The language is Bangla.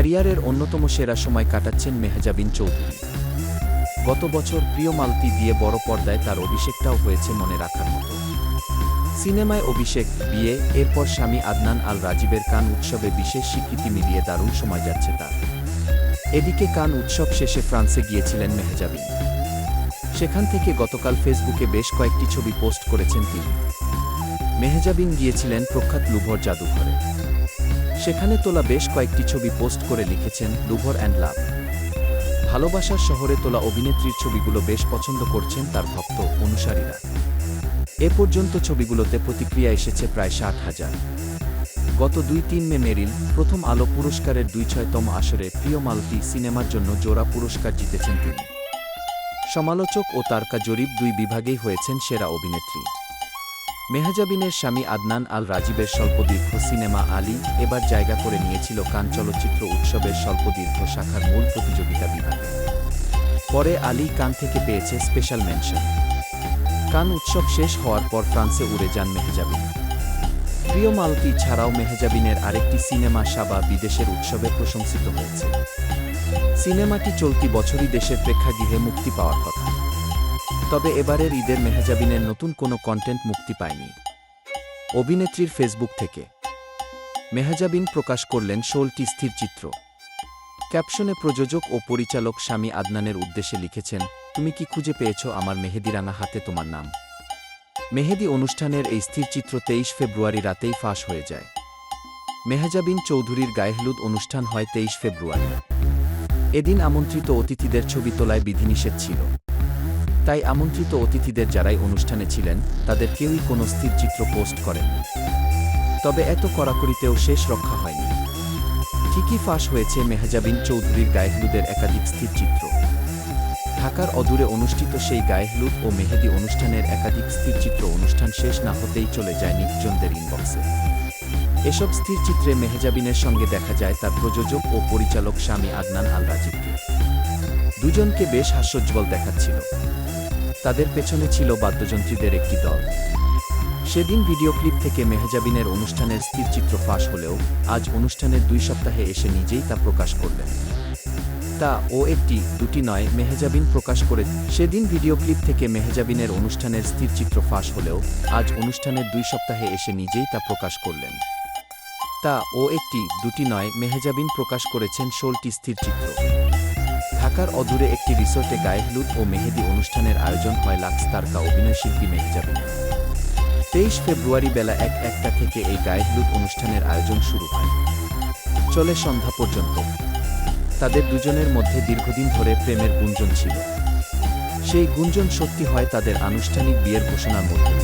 ক্যারিয়ারের অন্যতম সেরা সময় কাটাচ্ছেন মেহজাবিন চৌধুরী। গত বছর প্রিয় মালতি দিয়ে বড় পর্দায় তার অভিষেকটাও হয়েছে মনে রাখার মতো। সিনেমায় অভিষেক, বিয়ে, এরপর স্বামী আদনান আল রাজীবের কান উৎসবে বিশেষ স্বীকৃতি মিলিয়ে দারুণ সময় যাচ্ছে তার। এদিকে কান উৎসব শেষে ফ্রান্সে গিয়েছিলেন মেহজাবিন। সেখান থেকে গতকাল ফেসবুকে বেশ কয়েকটি ছবি পোস্ট করেছেন তিনি। মেহজাবিন গিয়েছিলেন প্রখ্যাত লুভর জাদুঘরে। সেখানে তোলা বেশ কয়েকটি ছবি পোস্ট করে লিখেছেন লুভর অ্যান্ড লাভ। ভালোবাসার শহরে তোলা অভিনেত্রীর ছবিগুলো বেশ পছন্দ করছেন তার ভক্ত অনুসারীরা। এ পর্যন্ত ছবিগুলোতে প্রতিক্রিয়া এসেছে প্রায় ষাট হাজার। গত দুই তিন মে মেরিল প্রথম আলো পুরস্কারের দুই ছয়তম আসরে প্রিয় মালতি সিনেমার জন্য জোড়া পুরস্কার জিতেছেন তিনি। সমালোচক ও তারকা জরিপ দুই বিভাগেই হয়েছেন সেরা অভিনেত্রী। মেহজাবিনের স্বামী আদনান আল রাজীবের স্বল্পদীর্ঘ সিনেমা আলী এবার জায়গা করে নিয়েছিল কান চলচ্চিত্র উৎসবের স্বল্পদীর্ঘ শাখার মূল প্রতিযোগিতা বিভাগে। পরে আলী কান থেকে পেয়েছে স্পেশাল মেনশন। কান উৎসব শেষ হওয়ার পর ফ্রান্সে উড়ে যান মেহজাবিন। প্রিয় মালতি ছাড়াও মেহজাবিনের আরেকটি সিনেমা সাবা বিদেশের উৎসবে প্রশংসিত হয়েছে। সিনেমাটি চলতি বছরই দেশের প্রেক্ষাগৃহে মুক্তি পাওয়ার কথা। তবে এবারের ঈদের মেহজাবিনের নতুন কোনো কন্টেন্ট মুক্তি পায়নি। অভিনেত্রীর ফেসবুক থেকে। মেহজাবিন প্রকাশ করলেন ষোলটি স্থির চিত্র। ক্যাপশনে প্রযোজক ও পরিচালক স্বামী আদনানের উদ্দেশ্যে লিখেছেন, তুমি কি খুঁজে পেয়েছ আমার মেহেদিরাঙা হাতে তোমার নাম? মেহেদি অনুষ্ঠানের এই স্থিরচিত্র তেইশ ফেব্রুয়ারি রাতেই ফাঁস হয়ে যায়। মেহজাবিন চৌধুরীর গায়েহলুদ অনুষ্ঠান হয় তেইশ ফেব্রুয়ারি। এদিন আমন্ত্রিত অতিথিদের ছবি তোলায় বিধিনিষেধ ছিল। তাই আমন্ত্রিত অতিথিদের যারাই অনুষ্ঠানে ছিলেন, তাদের কেউই কোনো স্থির চিত্র পোস্ট করেননি তবে এত কড়াকড়িতেও শেষ রক্ষা হয়নি। ঠিকই ফাঁস হয়েছে মেহজাবিন চৌধুরীর গায়েহলুদের একাধিক স্থির চিত্র। ঢাকার অদূরে অনুষ্ঠিত সেই গায়েহলুদ ও মেহেদি অনুষ্ঠানের একাধিক স্থিরচিত্র অনুষ্ঠান শেষ না হতেই চলে যায় নিকজনদের ইনবক্সে। এসব স্থিরচিত্রে মেহজাবিনের সঙ্গে দেখা যায় তার প্রযোজক ও পরিচালক স্বামী আদনান আল রাজীবকে দুজনকে বেশ হাস্যোজ্জ্বল দেখাচ্ছিল। তাদের পেছনে ছিল বাদ্যযন্ত্রীদের একটি দল। সেদিন ভিডিও ক্লিপ থেকে মেহজাবিনের অনুষ্ঠানের স্থিরচিত্র ফাঁস হলেও আজ অনুষ্ঠানের দুই সপ্তাহে এসে নিজেই তা প্রকাশ করলেন। তা ও একটি, দুটি নয়, মেহজাবিন প্রকাশ করে সেদিন ভিডিও ক্লিপ থেকে মেহজাবিনের অনুষ্ঠানের স্থিরচিত্র ফাঁস হলেও আজ অনুষ্ঠানের দুই সপ্তাহে এসে নিজেই তা প্রকাশ করলেন। তা ও একটি, দুটি নয়, মেহজাবিন প্রকাশ করেছেন ষোলটি স্থিরচিত্র। ঢাকার অদূরে একটি রিসোর্টে গায়েহলুদ ও মেহেদি অনুষ্ঠানের আয়োজন হয় লাক্স তারকা অভিনয়শিল্পী মেহজাবিন। তেইশ ফেব্রুয়ারি বেলা এক একটা থেকে এই গায়েহলুদ অনুষ্ঠানের আয়োজন শুরু হয়। চলে সন্ধ্যা পর্যন্ত। তাদের দুজনের মধ্যে দীর্ঘদিন ধরে প্রেমের গুঞ্জন ছিল। সেই গুঞ্জন সত্যি হয় তাদের আনুষ্ঠানিক বিয়ের ঘোষণার মধ্যে।